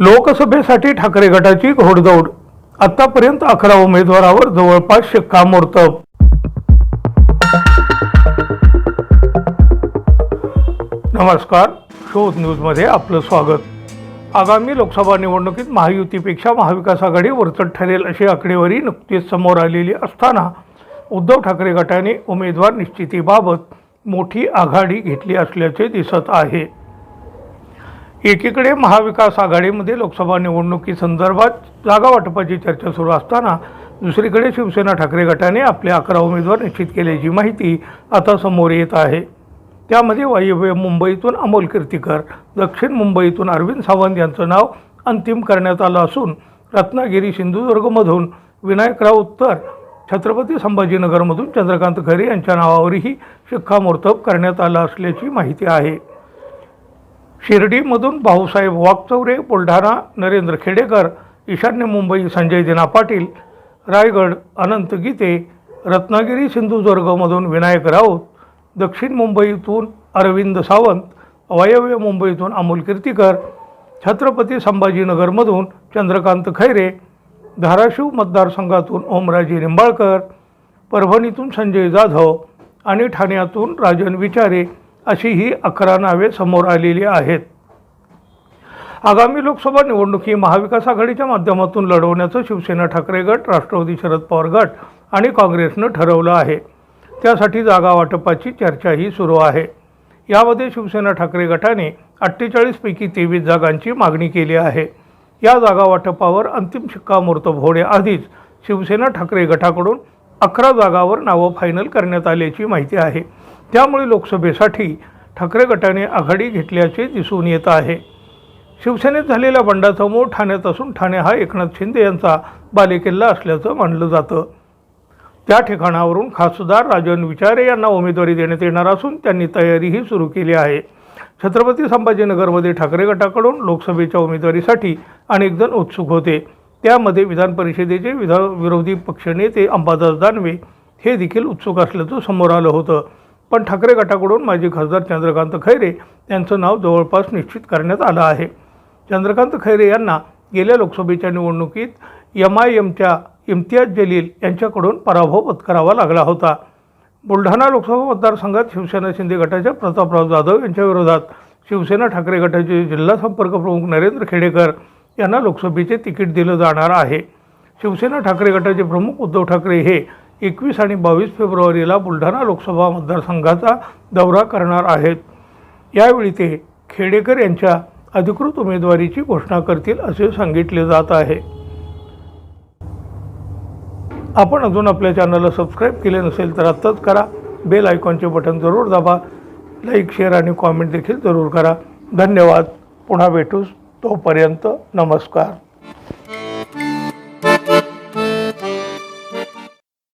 लोकसभेसाठी ठाकरे गटाची घोडदौड. आतापर्यंत अकरा उमेदवारावर जवळपास शिक्कामोर्तब. नमस्कार. शोध न्यूजमध्ये आपलं स्वागत. आगामी लोकसभा निवडणुकीत महायुतीपेक्षा महाविकास आघाडी वरचढ ठरेल अशी आकडेवारी नुकतीच समोर आलेली असताना उद्धव ठाकरे गटाने उमेदवार निश्चितीबाबत मोठी आघाडी घेतली असल्याचे दिसत आहे. एकीकडे महाविकास आघाडीमध्ये लोकसभा निवडणुकीसंदर्भात जागा वाटपाची चर्चा सुरू असताना दुसरीकडे शिवसेना ठाकरे गटाने आपले अकरा उमेदवार निश्चित केल्याची माहिती आता समोर येत आहे. त्यामध्ये वायव्य मुंबईतून अमोल कीर्तीकर दक्षिण मुंबईतून अरविंद सावंत यांचं नाव अंतिम करण्यात आलं असून रत्नागिरी सिंधुदुर्गमधून विनायकराव उत्तर छत्रपती संभाजीनगरमधून चंद्रकांत खरे यांच्या नावावरही शिक्कामोर्तब करण्यात आलं असल्याची माहिती आहे. शिर्डीमधून भाऊसाहेब वाकचौरे बुलढाणा नरेंद्र खेडेकर ईशान्य मुंबई संजय दिना पाटील रायगड अनंत गीते रत्नागिरी सिंधुदुर्गमधून विनायक राऊत दक्षिण मुंबईतून अरविंद सावंत वायव्य मुंबईतून अमोल कीर्तीकर छत्रपती संभाजीनगरमधून चंद्रकांत खैरे धाराशिव मतदारसंघातून ओमराजे निंबाळकर परभणीतून संजय जाधव आणि ठाण्यातून राजन विचारे अशी ही अकरा नावे समोर आलेली आहेत. आगामी लोकसभा निवडणुकी महाविकास आघाडीच्या माध्यमातून लढवण्याचं शिवसेना ठाकरे गट राष्ट्रवादी शरद पवार गट आणि काँग्रेसनं ठरवलं आहे. त्यासाठी जागा वाटपाची चर्चाही सुरू आहे. यामध्ये शिवसेना ठाकरे गटाने अठ्ठेचाळीसपैकी तेवीस जागांची मागणी केली आहे. या जागा वाटपावर अंतिम शिक्कामोर्तब होण्याआधीच शिवसेना ठाकरे गटाकडून अकरा जागावर नावं फायनल करण्यात आल्याची माहिती आहे. त्यामुळे लोकसभेसाठी ठाकरे गटाने आघाडी घेतल्याचे दिसून येत आहे. शिवसेनेत झालेल्या बंडाचा मूळ ठाण्यात असून ठाणे हा एकनाथ शिंदे यांचा बालेकिल्ला असल्याचं मानलं जातं. त्या ठिकाणावरून खासदार राजन विचारे यांना उमेदवारी देण्यात येणार असून त्यांनी तयारीही सुरू केली आहे. छत्रपती संभाजीनगरमध्ये ठाकरे गटाकडून लोकसभेच्या उमेदवारीसाठी अनेक जण उत्सुक होते. त्यामध्ये विधान परिषदेचे विधा विरोधी पक्षनेते अंबादास दानवे हे देखील उत्सुक असल्याचं समोर आलं होतं. पण ठाकरे गटाकडून माजी खासदार चंद्रकांत खैरे यांचं नाव जवळपास निश्चित करण्यात आलं आहे. चंद्रकांत खैरे यांना गेल्या लोकसभेच्या निवडणुकीत एम आय एमच्या इम्तियाज जलील यांच्याकडून पराभव पत्करावा लागला होता. बुलढाणा लोकसभा मतदारसंघात शिवसेना शिंदे गटाच्या प्रतापराव जाधव यांच्या विरोधात शिवसेना ठाकरे गटाचे जिल्हा संपर्क प्रमुख नरेंद्र खेडेकर यांना लोकसभेचे तिकीट दिलं जाणार आहे. शिवसेना ठाकरे गटाचे प्रमुख उद्धव ठाकरे हे एकवीस आणि बावीस फेब्रुवारीला बुलढाणा लोकसभा मतदारसंघाचा दौरा करणार आहेत. यावेळी ते खेडेकर यांच्या अधिकृत उमेदवारीची घोषणा करतील असे सांगितले जात आहे. आपण अजून आपल्या चॅनलला सबस्क्राईब केले नसेल तर आत्ताच करा. बेल आयकॉनचे बटन जरूर दाबा. लाईक शेअर आणि कॉमेंट देखील जरूर करा. धन्यवाद. पुन्हा भेटूस. तोपर्यंत नमस्कार.